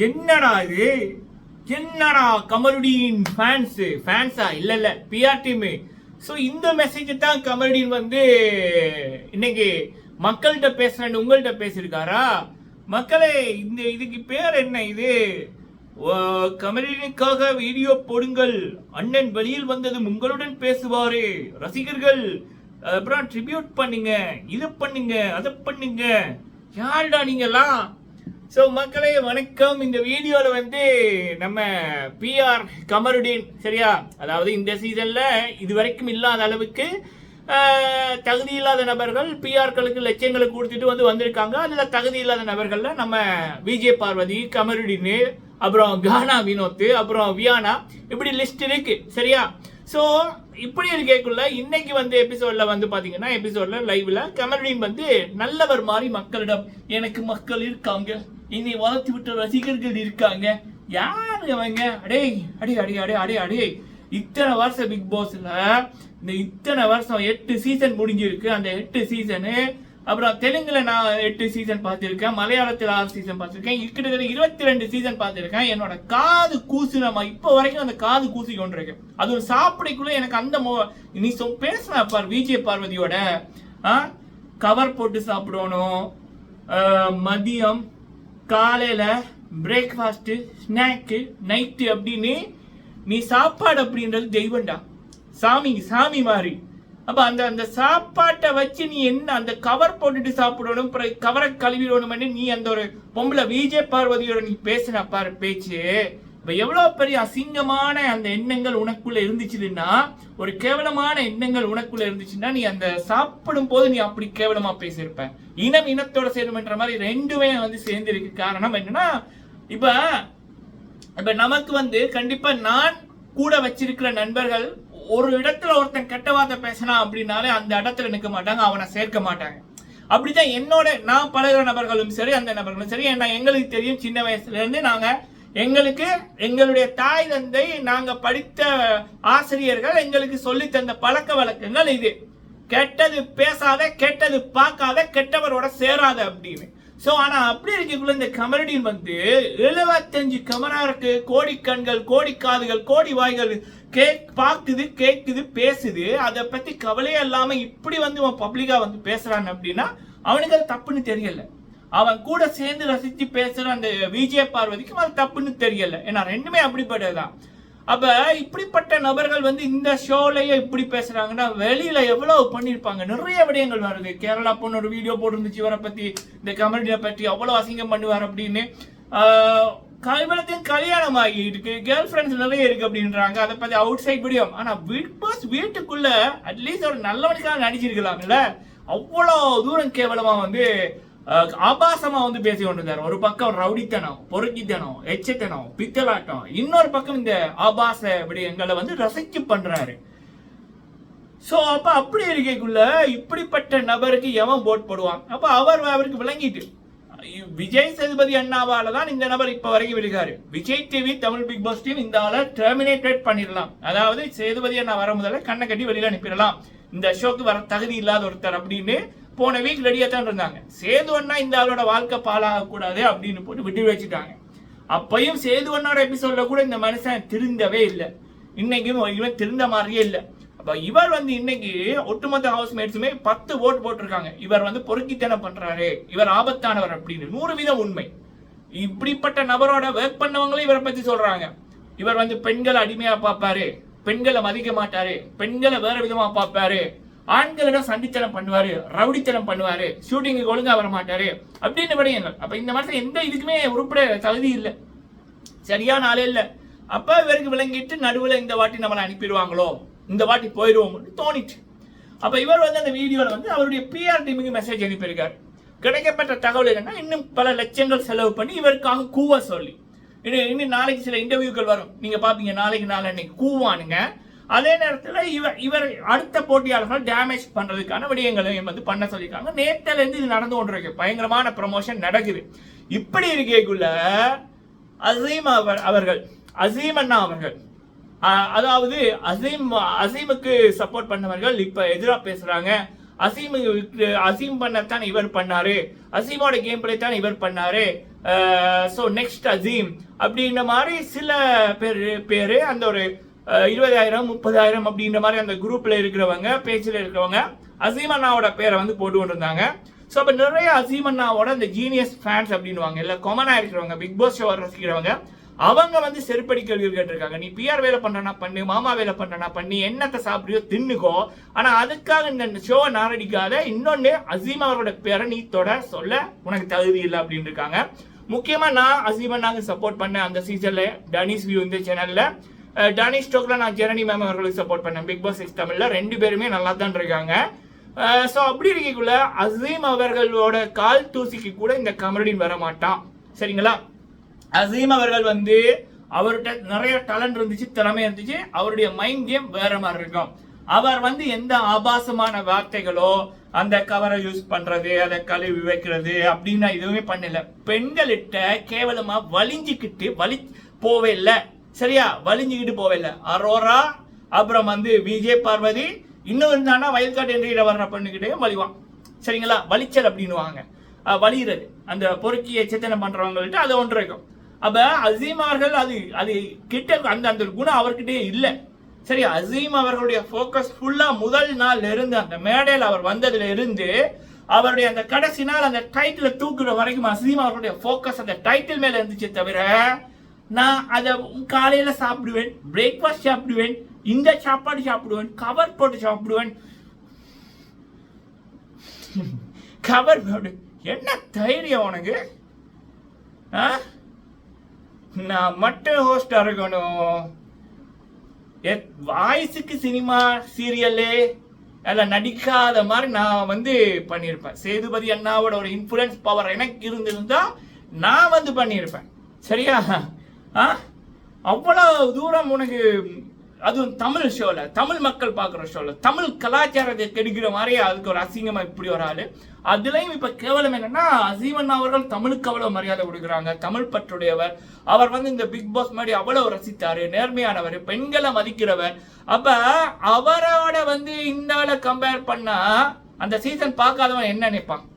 என்னடா இது? என்னடா கமருடீன் ஃபேன்ஸ் ஃபேன்ஸா இல்ல இல்ல பிஆர் டீம் ஸோ இந்த மெசேஜை தான் கமருடீன் வந்து இன்னைக்கு மக்கள்கிட்ட பேசுறேன் உங்கள்கிட்ட பேசியிருக்காரா? மக்களே இந்த இதுக்கு பேர் என்ன இது? ஓ, வீடியோ போடுங்கள். அண்ணன் வெளியில் வந்ததும் உங்களுடன் பேசுவாரு. ரசிகர்கள் அப்புறம் ட்ரிபியூட் பண்ணுங்க. இது பண்ணுங்க அதை பண்ணுங்க. யாருடா நீங்கெல்லாம்? ஸோ மக்களே வணக்கம். இந்த வீடியோவில் வந்து நம்ம பிஆர் கமருடீன் சரியா? அதாவது இந்த சீசனில் இது வரைக்கும் இல்லாத அளவுக்கு தகுதி இல்லாத நபர்கள் பிஆர்களுக்கு லட்சியங்களுக்கு கொடுத்துட்டு வந்து வந்திருக்காங்க. அதில் தகுதி இல்லாத நபர்களில் நம்ம விஜய் பார்வதி கமருடீன் அப்புறம் கானா வினோத் அப்புறம் வியானா இப்படி லிஸ்ட் இருக்கு சரியா? ஸோ இப்படி இருக்கக்குள்ள இன்னைக்கு வந்து எபிசோட்ல வந்து பாத்தீங்கன்னா எபிசோட்ல லைவ்ல கமருடீன் வந்து நல்லவர் மாதிரி மக்களிடம் எனக்கு மக்கள் இருக்காங்க. என்னை வளர்த்து விட்ட ரசிகர்கள் இருக்காங்க. யாரு அவங்க அடே அடே அடே அடே அடே அடே. இத்தனை வருஷம் பிக் பாஸ்ல இந்த இத்தனை வருஷம் எட்டு சீசன் முடிஞ்சிருக்கு. அந்த எட்டு சீசனு அப்புறம் தெலுங்குல நான் எட்டு சீசன் பார்த்திருக்கேன். மலையாளத்தில் ஆறு சீசன் பார்த்திருக்கேன். கிட்டத்தட்ட இருபத்தி ரெண்டு சீசன் பார்த்திருக்கேன். என்னோட காது கூசுனமா இப்போ வரைக்கும் அந்த காது கூசி கொண்டிருக்கு அது ஒரு சாப்பிடைக்குள்ள எனக்கு அந்த மோ நீ சொ பேசின பார் விஜய பார்வதியோட ஆ கவர் போட்டு சாப்பிடணும். மதியம் காலையில் பிரேக்ஃபாஸ்ட்டு ஸ்நாக்கு நைட்டு அப்படின்னு நீ சாப்பாடு அப்படின்றது தெய்வம்டா. சாமி சாமி மாதிரி. அப்போ அந்த அந்த சாப்பாட்டை வச்சு நீ என்ன அந்த கவர் போட்டுட்டு சாப்பிடணும் அப்புறம் கவரை கழுவிடணும் நீ அந்த ஒரு பொம்பளை விஜய் பார்வதியோட நீ பேசின பாரு பேச்சு. இப்போ எவ்வளோ பெரிய அசிங்கமான அந்த எண்ணங்கள் உனக்குள்ளே இருந்துச்சுன்னா ஒரு கேவலமான எண்ணங்கள் உனக்குள்ளே இருந்துச்சுன்னா நீ அந்த சாப்பிடும் போது நீ அப்படி கேவலமாக பேசியிருப்ப. இனம் இனத்தோட சேருமன்ற மாதிரி ரெண்டுமே வந்து சேர்ந்துருக்கு. காரணம் என்னன்னா இப்போ இப்போ நமக்கு வந்து கண்டிப்பாக நான் கூட வச்சிருக்கிற நண்பர்கள் ஒரு இடத்துல ஒருத்தன் கெட்ட வார்த்தை பேசினா அப்படின்னாலே அந்த இடத்துல நிற்க மாட்டாங்க அவனை சேர்க்க மாட்டாங்க. அப்படிதான் என்னோட நான் பழகுற நபர்களும் சரி அந்த நபர்களும் சரி ஏன்னா எங்களுக்கு தெரியும் சின்ன வயசுல இருந்து எங்களுக்கு எங்களுடைய தாய் தந்தை நாங்கள் படித்த ஆசிரியர்கள் எங்களுக்கு சொல்லி தந்த பழக்க வழக்கங்கள் இது. கெட்டது பேசாத கெட்டது பார்க்காத கெட்டவரோட சேராத அப்படின்னு. ஸோ ஆனால் அப்படி இருக்கக்குள்ள இந்த கமரடின் வந்து எழுபத்தஞ்சு கமராருக்கு கோடி கண்கள் கோடி காதுகள் கோடி வாய்கள் கேக் பார்க்குது கேட்குது பேசுது. அதை பற்றி கவலையே இல்லாமல் இப்படி வந்து அவன் பப்ளிக்காக வந்து பேசுகிறான் அப்படின்னா அவனுக்கு அது தப்புன்னு தெரியலை. அவன் கூட சேர்ந்து ரசித்து பேசுற அந்த விஜய பார்வதிக்கும் அது தப்புன்னு தெரியல. ஏன்னா ரெண்டுமே அப்படிப்பட்டதுதான். அப்ப இப்படிப்பட்ட நபர்கள் வந்து இந்த ஷோலயே இப்படி பேசுறாங்கன்னா வெளியில எவ்வளவு பண்ணிருப்பாங்க நிறைய விடயங்கள் வருது. கேரளா பொண்ணு ஒரு வீடியோ போட்டுருந்துச்சு இவரை பத்தி இந்த கமெடியை பற்றி அவ்வளவு அசிங்கம் பண்ணுவார் அப்படின்னு. ஆஹ், கல்யாணம் ஆகி இருக்கு கேர்ள் ஃப்ரெண்ட்ஸ் நிறைய இருக்கு அப்படின்றாங்க. அதை பத்தி அவுட் சைட் வீடியோ ஆனா பிக் பாஸ் வீட்டுக்குள்ள அட்லீஸ்ட் ஒரு நல்லவனுக்காக நடிச்சிருக்கலாம்ல. அவ்வளோ தூரம் கேவலமா வந்து அஹ், ஆபாசமா வந்து பேசி கொண்டிருந்தார். ஒரு பக்கம் ரவுடித்தனம் பொறுக்கித்தனம் எச்சத்தனம் பித்தலாட்டம். இன்னொரு பக்கம் இந்த ஆபாச விடயங்களை வந்து ரசிச்சு பண்றாரு. சோ அப்ப அப்படி இருக்கைக்குள்ள இப்படிப்பட்ட நபருக்கு எவன் போட் போடுவான்? அப்ப அவர் அவருக்கு விளங்கிட்டு விஜய் சேதுபதி அண்ணாவால தான் இந்த நபர் இப்ப வரைக்கும் இருக்காரு. Vijay TV Tamil big pass team இந்த ஆளை டெர்மினேட்டட் பண்ணிடலாம். அதாவது சேதுபதி அண்ணா வர முதல்ல கண்ணை கட்டி வெளியில அனுப்பிடலாம். இந்த ஷோக்கு வர தகுதி இல்லாத ஒருத்தர் அப்படின்னு போன வீக் ரெடியாக தான் இருந்தாங்க. சேது அண்ணா இந்த ஆளோட வாழ்க்கை பாலாகக்கூடாது அப்படின்னு போட்டு விட்டு வச்சுட்டாங்க. அப்பையும் சேது அண்ணாவோட எபிசோட்ல கூட இந்த மனுஷன் திருந்தவே இல்லை. இன்னைக்கும் இவன் திருந்த மாதிரியே இல்லை. அப்போ இவர் வந்து இன்னைக்கு ஒட்டுமொத்த ஹவுஸ் மேட்ஸுமே பத்து ஓட் போட்டிருக்காங்க. இவர் வந்து பொறுக்கித்தனம் பண்றாரு. இவர் ஆபத்தானவர் அப்படின்னு. நூறு வீதம் உண்மை. இப்படிப்பட்ட நபரோட ஒர்க் பண்ணவங்களும் இவரை பற்றி சொல்கிறாங்க இவர் வந்து பெண்களை அடிமையாக பார்ப்பாரு. பெண்களை மதிக்க மாட்டாரு. பெண்களை வேற விதமாக பார்ப்பாரு. ஆண்களிடம் சண்டித்தனம் பண்ணுவாரு ரவுடித்தனம் பண்ணுவாரு ஷூட்டிங்கு ஒழுங்கா வர மாட்டாரு அப்படின்னு விடயங்கள் அப்ப இந்த மாதிரி எந்த இதுக்குமே உருப்பட தகுதி இல்லை. சரியான ஆளே இல்லை. அப்ப இவருக்கு விளங்கிட்டு நடுவில் இந்த வாட்டி நம்மளை அனுப்பிடுவாங்களோ இந்த வாட்டி போயிடுவோம்னு தோணிச்சு. அப்ப இவர் வந்து அந்த வீடியோவில் வந்து அவருடைய பிஆர் டீமுக்கு மெசேஜ் அனுப்பியிருக்காரு. கிடைக்கப்பட்ட தகவல் என்னன்னா இன்னும் பல லட்சங்கள் செலவு பண்ணி இவருக்காக கூவ சொல்லி. இன்னும் இன்னும் நாளைக்கு சில இன்டர்வியூக்கள் வரும். நீங்க பாப்பீங்க நாளைக்கு நாளைக்கு கூவானுங்க. அதே நேரத்தில் இவர் இவர் அடுத்த போட்டியாளர்கள் டேமேஜ் பண்ணுறதுக்கான விடயங்களையும் வந்து பண்ண சொல்லியிருக்காங்க. நேற்றுலேருந்து இது நடந்து கொண்டிருக்கு. பயங்கரமான ப்ரமோஷன் நடக்குது. இப்படி இருக்கேக்குள்ள அசீம் அவர் அவர்கள் அசீம் அண்ணா அவர்கள் அதாவது அசீம் அசீமுக்கு சப்போர்ட் பண்ணவர்கள் இப்போ எதிராக பேசுகிறாங்க அசீமுக்கு அசீம் பண்ணத்தான் இவர் பண்ணாரு. அசீமோட கேம் பிளே தான் இவர் பண்ணாரு. ஸோ நெக்ஸ்ட் அசீம் அப்படின்ற மாதிரி சில பேர் பேர் அந்த ஒரு இருபதாயிரம் முப்பதாயிரம் அப்படின்ற மாதிரி அந்த குரூப்ல இருக்கிறவங்க பேஜில் இருக்கிறவங்க அசீம் அண்ணாவோட பேரை வந்து போட்டு கொண்டிருந்தாங்க ஸோ அப்போ நிறைய அசீம் அண்ணாவோட அந்த ஜீனியஸ் ஃபேன்ஸ் அப்படின்னுவாங்க. இல்லை கொமனாக இருக்கிறவங்க பிக் பாஸ் ஷோ ரசிக்கிறவங்க அவங்க வந்து செருப்படி கேள்வி கேட்டிருக்காங்க. நீ பிஆர் வேலை பண்றனா பண்ணு மாமா வேலை பண்றனா பண்ணி என்னத்தை சாப்பிடுறியோ தின்னுக்கோ. ஆனா அதுக்காக இந்த ஷோவை நாரடிக்காத இன்னொன்னு அசீம் அவரோட பேரை நீ தொட சொல்ல உனக்கு தகுதி இல்லை அப்படின்னு இருக்காங்க முக்கியமா நான் அசீமன் நாங்கள் சப்போர்ட் பண்ணேன் அந்த சீசன்ல டனிஸ் வியூ இந்த சேனல்ல டானி ஸ்டோக்ல நான் ஜெரணி மேம் அவர்களுக்கு சப்போர்ட் பண்ணேன். பிக் பாஸ் சிக்ஸ் தமிழ்ல. ரெண்டு பேருமே நல்லா தான் இருக்காங்க. ஸோ அப்படி இருக்கக்குள்ள அசீம் அவர்களோட கால் தூசிக்கு கூட இந்த கமரடின் வர மாட்டான் சரிங்களா? அசீம் அவர்கள் வந்து அவர்கிட்ட நிறைய டேலண்ட் இருந்துச்சு திறமை இருந்துச்சு. அவருடைய மைண்ட் கேம் வேற மாதிரி இருக்கும். அவர் வந்து எந்த ஆபாசமான வார்த்தைகளோ அந்த கவரை யூஸ் பண்றது அதை கழுவி வைக்கிறது அப்படின்னு எதுவுமே பண்ணல. பெண்கள்கிட்ட கேவலமா வலிஞ்சிக்கிட்டு வலி போவே இல்லை. சரியா? வலிஞ்சுக்கிட்டு போவேல இல்லை அரோரா அப்புறம் வந்து விஜய் பார்வதி இன்னும் இருந்தானா வயல்காட்டு என்ற வர்ற பண்ணிக்கிட்டே வலிவான். சரிங்களா? வலிச்சல் அப்படின்னுவாங்க. வலிகிறது அந்த பொறுக்கி சித்தனை பண்ணுறவங்கள்ட்ட அது ஒன்று இருக்கும். அப்போ அசீம் அவர்கள் அது அது கிட்ட அந்த அந்த குணம் அவர்கிட்டயே இல்லை. சரி அசீம் அவர்களுடைய ஃபோக்கஸ் ஃபுல்லாக முதல் நாள்ல இருந்து அந்த மேடையில் அவர் வந்ததுல இருந்து அவருடைய அந்த கடைசி நாள் அந்த டைட்டில் தூக்குற வரைக்கும் அசீம் அவர்களுடைய ஃபோக்கஸ் அந்த டைட்டில் மேலே இருந்துச்சு தவிர நான் அதை காலையில் சாப்பிடுவேன் பிரேக்ஃபாஸ்ட் சாப்பிடுவேன் இந்த சாப்பாடு சாப்பிடுவேன் கவர் போட்டு சாப்பிடுவேன். கவர் போடு. என்ன தைரியம் உனக்கு? ஆ? நான் மட்டும் ஹோஸ்டா இருக்கணும். வாய்ஸுக்கு சினிமா சீரியலு அதில் நடிக்காத மாதிரி நான் வந்து பண்ணியிருப்பேன் சேதுபதி அண்ணாவோட ஒரு இன்ஃப்ளூயன்ஸ் பவர் எனக்கு இருந்திருந்தா நான் வந்து பண்ணியிருப்பேன் சரியா? ஆ? அவ்வளோ தூரம் உனக்கு அதுவும் தமிழ் ஷோவில் தமிழ் மக்கள் பார்க்குற ஷோவில் தமிழ் கலாச்சாரத்தை கெடுக்கிற மாதிரி அதுக்கு ஒரு அசிங்கமாக இப்படி ஒரு ஆள். அதுலேயும் இப்போ கேவலம் என்னென்னா அசீவன் அவர்கள் தமிழுக்கு அவ்வளோ மரியாதை கொடுக்குறாங்க. தமிழ் பற்றுடையவர். அவர் வந்து இந்த பிக் பாஸ் மாதிரி அவ்வளோ ரசித்தார். நேர்மையானவர். பெண்களை மதிக்கிறவர். அப்போ அவரோட வந்து இந்த ஆளை கம்பேர் பண்ணால் அந்த சீசன் பார்க்காதவன் என்ன நினைப்பான்?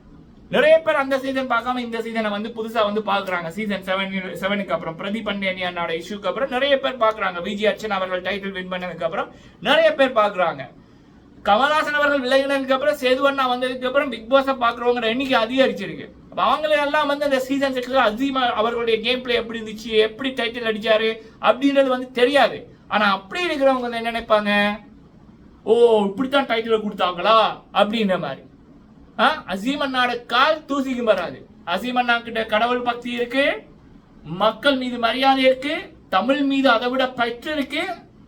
நிறைய பேர் அந்த சீசன் பார்க்காம இந்த சீசனை வந்து புதுசா வந்து பாக்குறாங்க. சீசன் செவன் செவனுக்கு அப்புறம் பிரதீப் அண்ணனோட இஷ்யூக்கு அப்புறம் நிறைய பேர் பாக்குறாங்க. விஜய் அர்ச்சன் அவர்கள் டைட்டில் வின் பண்ணதுக்கு அப்புறம் நிறைய பேர் பாக்குறாங்க. கமல்ஹாசன் அவர்கள் விலகினதுக்கு அப்புறம் சேதுவண்ணா வந்ததுக்கு அப்புறம் பிக் பாஸை பாக்குறவங்க எண்ணிக்கை அதிகரிச்சிருக்கு. அவங்களை எல்லாம் வந்து அந்த சீசன் சிக்ஸ்ல அதிகமாக அவர்களுடைய கேம் பிளே எப்படி இருந்துச்சு எப்படி டைட்டில் அடிச்சாரு அப்படின்றது வந்து தெரியாது. ஆனா அப்படி இருக்கிறவங்க என்ன நினைப்பாங்க? ஓ இப்படித்தான் டைட்டில் கொடுத்தாங்களா? அப்படின்ற மாதிரி. ஆ, கால் தூசிக்கும் வராது. அசீம் கிட்ட கடவுள் பக்தி இருக்கு மக்கள் மீது மரியாதை இருக்கு தமிழ் மீது அதை விட பற்று இருக்கு.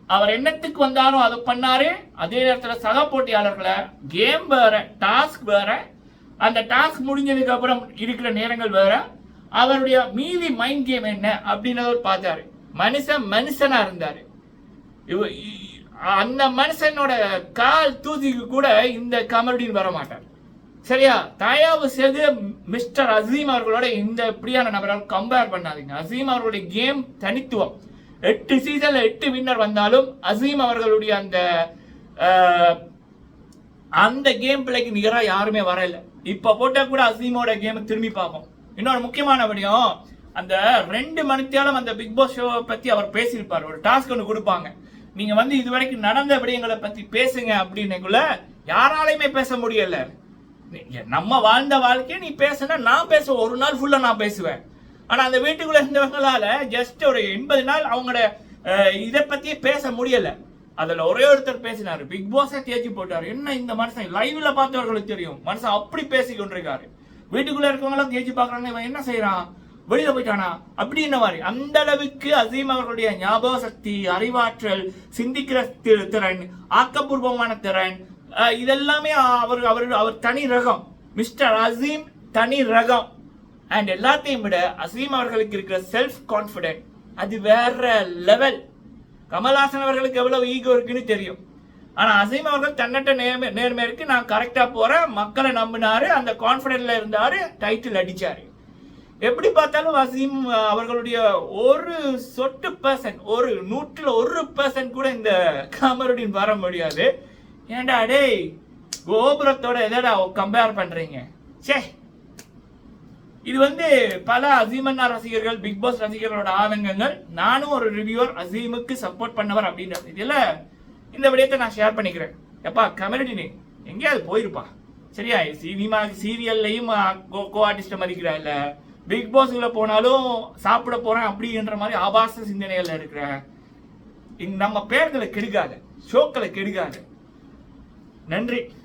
அவர் என்னத்துக்கு வந்தாலும் அதை பண்ணாரு. அதே நேரத்தில் சக போட்டியாளர்களை கேம் வேற டாஸ்க் வேற. அந்த டாஸ்க் முடிஞ்சதுக்கு அப்புறம் இருக்கிற நேரங்கள் வேற. அவருடைய மீதி மைண்ட் கேம் என்ன அப்படின்னு அவர் பார்த்தாரு. மனுஷன் மனுஷனா இருந்தாரு. இவ- அந்த மனுஷனோட கால் தூசிக்கு கூட இந்த கமருடின் வர மாட்டார் சரியா? தயவு செய்து மிஸ்டர் அசீம் அவர்களோட இந்த இப்படியான நபரால் கம்பேர் பண்ணாதீங்க. அசீம் அவர்களுடைய கேம் தனித்துவம். எட்டு சீசன்ல எட்டு வின்னர் வந்தாலும் அசீம் அவர்களுடைய அந்த அந்த கேம் பிள்ளைக்கு நிகராக யாருமே வரல. இப்ப போட்டா கூட அசீமோட கேம் திரும்பி பார்ப்போம். இன்னொரு முக்கியமான விடயம் அந்த ரெண்டு மணித்தாலும் அந்த பிக் பாஸ் ஷோவை பத்தி அவர் பேசியிருப்பார். ஒரு டாஸ்க் ஒன்று கொடுப்பாங்க. நீங்க வந்து இதுவரைக்கும் நடந்த விடயங்களை பத்தி பேசுங்க அப்படின்னுக்குள்ள யாராலையுமே பேச முடியல. நம்ம வாழ்ந்த வாழ்க்கையை நீ பேசுனா நான் பேசுவேன் ஒரு நாள் ஃபுல்லாக நான் பேசுவேன். ஆனால் அந்த வீட்டுக்குள்ளே இருந்தவங்களால ஜஸ்ட் ஒரு எண்பது நாள் அவங்களோட இதை பற்றியே பேச முடியல. அதில் ஒரே ஒருத்தர் பேசினார். பிக் பாஸை தேய்ச்சி போட்டாரு. என்ன இந்த மனுஷன்? லைவ்ல பார்த்தவர்களுக்கு தெரியும். மனுஷன் அப்படி பேசி கொண்டிருக்காரு. வீட்டுக்குள்ள இருக்கவங்களாம் தேய்ச்சி பார்க்குறாங்க. இவன் என்ன செய்யறான் வெளியில போயிட்டானா? அப்படின்ற மாதிரி? அந்த அளவுக்கு அசீம் அவர்களுடைய ஞாபக சக்தி அறிவாற்றல் சிந்திக்கிற திறன் ஆக்கப்பூர்வமான திறன் இதெல்லாமே அவர் அவர் அவர் தனி ரகம். மிஸ்டர் அசீம் தனி ரகம். அண்ட் எல்லாத்தையும் விட அசீம் அவர்களுக்கு இருக்கிற செல்ஃப் கான்ஃபிடென்ட் அது வேற லெவல் கமல்ஹாசன் அவர்களுக்கு எவ்வளவு ஈகோ இருக்குன்னு தெரியும். ஆனால் அசீம் அவர்கள் தன்னட்ட நேர்மை நேர்மை இருக்கு நான் கரெக்டாக போகிறேன் மக்களை நம்பினாரு அந்த கான்ஃபிடென்ட்ல இருந்தார் டைட்டில் அடித்தார் எப்படி பார்த்தாலும் அசீம் அவர்களுடைய ஒரு சொட்டு பர்சன்ட் ஒரு நூற்றில் ஒரு பர்சன்ட் கூட இந்த கமருடின் வர முடியாது. ஏன்டா டேய் கோபுரத்தோட எதடா கம்பேர் பண்றீங்க? சே இது வந்து பல அசீமன்னா ரசிகர்கள் பிக் பாஸ் ரசிகர்களோட ஆதங்கங்கள். நானும் ஒரு ரிவ்யூவர் அசீமுக்கு சப்போர்ட் பண்ணவர் அப்படின்றது. இதில் இந்த விடயத்தை நான் ஷேர் பண்ணிக்கிறேன். எப்பா கமெடினே எங்கேயாவது போயிருப்பா. சரியா? சினிமா சீரியல்லையும் கோ ஆர்டிஸ்ட்டை மதிக்கிறா இல்லை. பிக் பாஸ்ல போனாலும் சாப்பிட போகிறேன் அப்படின்ற மாதிரி ஆபாச சிந்தனைகள்ல இருக்கிற நம்ம பேர்களை கெடுக்காத ஷோக்களை கெடுக்காது நன்றி.